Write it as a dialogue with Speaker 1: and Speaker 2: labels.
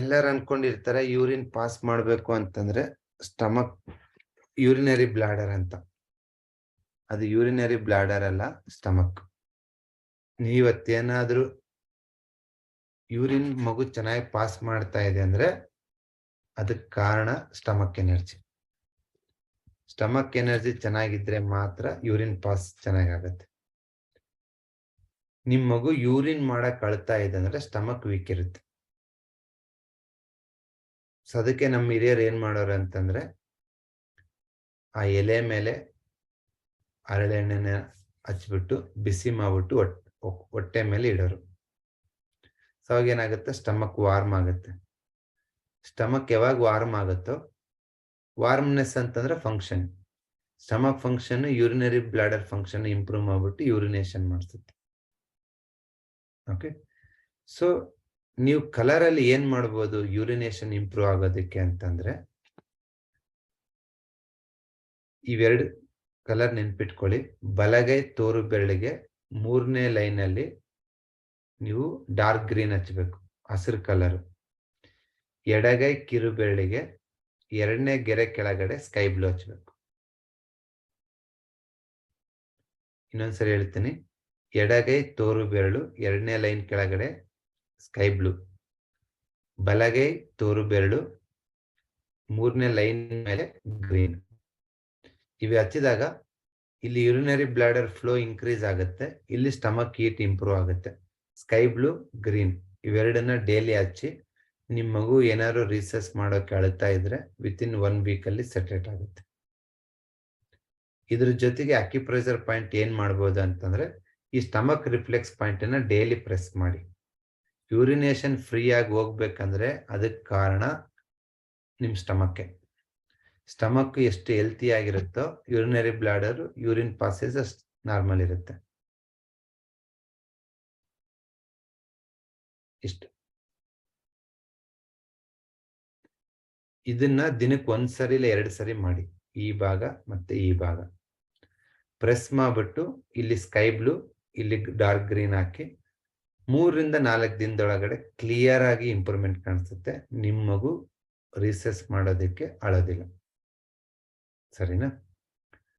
Speaker 1: ಎಲ್ಲರೂ ಅನ್ಕೊಂಡಿರ್ತಾರೆ urine pass ಮಾಡಬೇಕು ಅಂತಂದ್ರೆ ಸ್ಟಮಕ್ ಯೂರಿನರಿ ಬ್ಲಾಡರ್ ಅಂತ. ಅದು ಯೂರಿನರಿ ಬ್ಲಾಡರ್ ಅಲ್ಲ, ಸ್ಟಮಕ್. ನೀವತ್ತೇನಾದ್ರೂ ಯೂರಿನ್ ಮಗು ಚೆನ್ನಾಗಿ ಪಾಸ್ ಮಾಡ್ತಾ ಇದೆ ಅಂದ್ರೆ ಅದಕ್ಕೆ ಕಾರಣ ಸ್ಟಮಕ್ ಎನರ್ಜಿ. ಸ್ಟಮಕ್ ಎನರ್ಜಿ ಚೆನ್ನಾಗಿದ್ರೆ ಮಾತ್ರ ಯೂರಿನ್ ಪಾಸ್ ಚೆನ್ನಾಗಾಗತ್ತೆ. ನಿಮ್ಮ ಮಗು ಯೂರಿನ್ ಮಾಡಕ್ ಅಳ್ತಾ ಇದೆ ಅಂದ್ರೆ ಸ್ಟಮಕ್ ವೀಕ್ ಇರುತ್ತೆ. ಸೊ ಅದಕ್ಕೆ ನಮ್ಮ ಹಿರಿಯರು ಏನ್ ಮಾಡೋರು ಅಂತಂದ್ರೆ, ಆ ಎಲೆ ಮೇಲೆ ಹರಳೆಣ್ಣೆನ ಹಚ್ಬಿಟ್ಟು ಬಿಸಿ ಮಾಡ್ಬಿಟ್ಟು ಹೊಟ್ಟೆ ಮೇಲೆ ಇಡೋರು. ಸೊ ಅವಾಗ ಏನಾಗುತ್ತೆ ಸ್ಟಮಕ್ ವಾರ್ಮ್ ಆಗುತ್ತೆ. ಸ್ಟಮಕ್ ಯಾವಾಗ ವಾರ್ಮ್ ಆಗುತ್ತೋ, ವಾರ್ಮ್ನೆಸ್ ಅಂತಂದ್ರೆ function. Stomach function urinary bladder function improve ಮಾಡ್ಬಿಟ್ಟು ಯೂರಿನೇಷನ್ ಮಾಡಿಸುತ್ತೆ. ಓಕೆ? ಸೊ ನೀವು ಕಲರ್ ಅಲ್ಲಿ ಏನ್ ಮಾಡ್ಬೋದು ಯೂರಿನೇಷನ್ ಇಂಪ್ರೂವ್ ಆಗೋದಕ್ಕೆ ಅಂತಂದ್ರೆ, ಇವೆರಡು ಕಲರ್ ನೆನ್ಪಿಟ್ಕೊಳ್ಳಿ. ಬಲಗೈ ತೋರು ಬೆರಳಿಗೆ ಮೂರನೇ ಲೈನ್ ಅಲ್ಲಿ ನೀವು ಡಾರ್ಕ್ ಗ್ರೀನ್ ಹಚ್ಚಬೇಕು ಹಸಿರು ಕಲರ್ ಎಡಗೈ ಕಿರು ಬೆರಳಿಗೆ ಎರಡನೇ ಗೆರೆ ಕೆಳಗಡೆ ಸ್ಕೈ ಬ್ಲೂ ಹಚ್ಬೇಕು. ಇನ್ನೊಂದ್ಸರಿ ಹೇಳ್ತೀನಿ. ಎಡಗೈ ತೋರು ಬೆರಳು ಎರಡನೇ ಲೈನ್ ಕೆಳಗಡೆ ಸ್ಕೈ ಬ್ಲೂ. ಬಲಗೈ ತೋರು ಬೆರಳು. ಮೂರನೇ ಲೈನ್ ಮೇಲೆ ಗ್ರೀನ್. ಇವೆ ಹಚ್ಚಿದಾಗ ಇಲ್ಲಿ ಯುರಿನರಿ ಬ್ಲಾಡರ್ ಫ್ಲೋ ಇನ್ಕ್ರೀಸ್ ಆಗುತ್ತೆ. ಇಲ್ಲಿ ಸ್ಟಮಕ್ ಹೀಟ್ ಇಂಪ್ರೂವ್ ಆಗುತ್ತೆ. Sky blue, green. ಇವೆರಡನ್ನ ಡೈಲಿ ಹಚ್ಚಿ ನಿಮ್ಮ ಮಗು ಏನಾದ್ರು ರಿಸರ್ಚ್ ಮಾಡೋಕೆ ಅಳ್ತಾ ಇದ್ರೆ ವಿತ್ ಇನ್ ಒನ್ ವೀಕ್ ಅಲ್ಲಿ ಸೆಟ್ರೇಟ್ ಆಗುತ್ತೆ. ಇದ್ರ ಜೊತೆಗೆ ಅಕ್ಯುಪ್ರೆಸರ್ ಪಾಯಿಂಟ್ ಏನ್ ಮಾಡ್ಬೋದು ಅಂತಂದ್ರೆ ಈ ಸ್ಟಮಕ್ ರಿಫ್ಲೆಕ್ಸ್ ಪಾಯಿಂಟ್ ಅನ್ನ ಡೈಲಿ ಪ್ರೆಸ್ ಮಾಡಿ. ಯೂರಿನೇಷನ್ ಫ್ರೀಯಾಗಿ ಹೋಗ್ಬೇಕಂದ್ರೆ ಅದಕ್ಕೆ ಕಾರಣ ನಿಮ್ಮ ಸ್ಟಮಕ್ಕೆ ಸ್ಟಮಕ್ ಎಷ್ಟು ಹೆಲ್ತಿ ಆಗಿರುತ್ತೋ ಯೂರಿನರಿ ಬ್ಲಾಡರ್ ಯೂರಿನ್ ಪಾಸೇಜ್ ಅಷ್ಟು ನಾರ್ಮಲ್ ಇರುತ್ತೆ. ಇಷ್ಟು. ಇದನ್ನ ದಿನಕ್ಕೆ ಒಂದ್ಸರಿ ಇಲ್ಲ ಎರಡು ಸರಿ ಮಾಡಿ. ಈ ಭಾಗ ಮತ್ತೆ ಈ ಭಾಗ. ಪ್ರೆಸ್ ಮಾಡ್ಬಿಟ್ಟು ಇಲ್ಲಿ ಸ್ಕೈ ಬ್ಲೂ ಇಲ್ಲಿ ಡಾರ್ಕ್ ಗ್ರೀನ್ ಹಾಕಿ. ಮೂರರಿಂದ ನಾಲ್ಕು ದಿನದೊಳಗಡೆ ಕ್ಲಿಯರ್ ಆಗಿ ಇಂಪ್ರೂವ್ಮೆಂಟ್ ಕಾಣಿಸುತ್ತೆ. ನಿಮ್ಮ ಮಗು ರಿಸರ್ಚ್ ಮಾಡೋದಕ್ಕೆ ಅಳೋದಿಲ್ಲ. ಸರಿನಾ?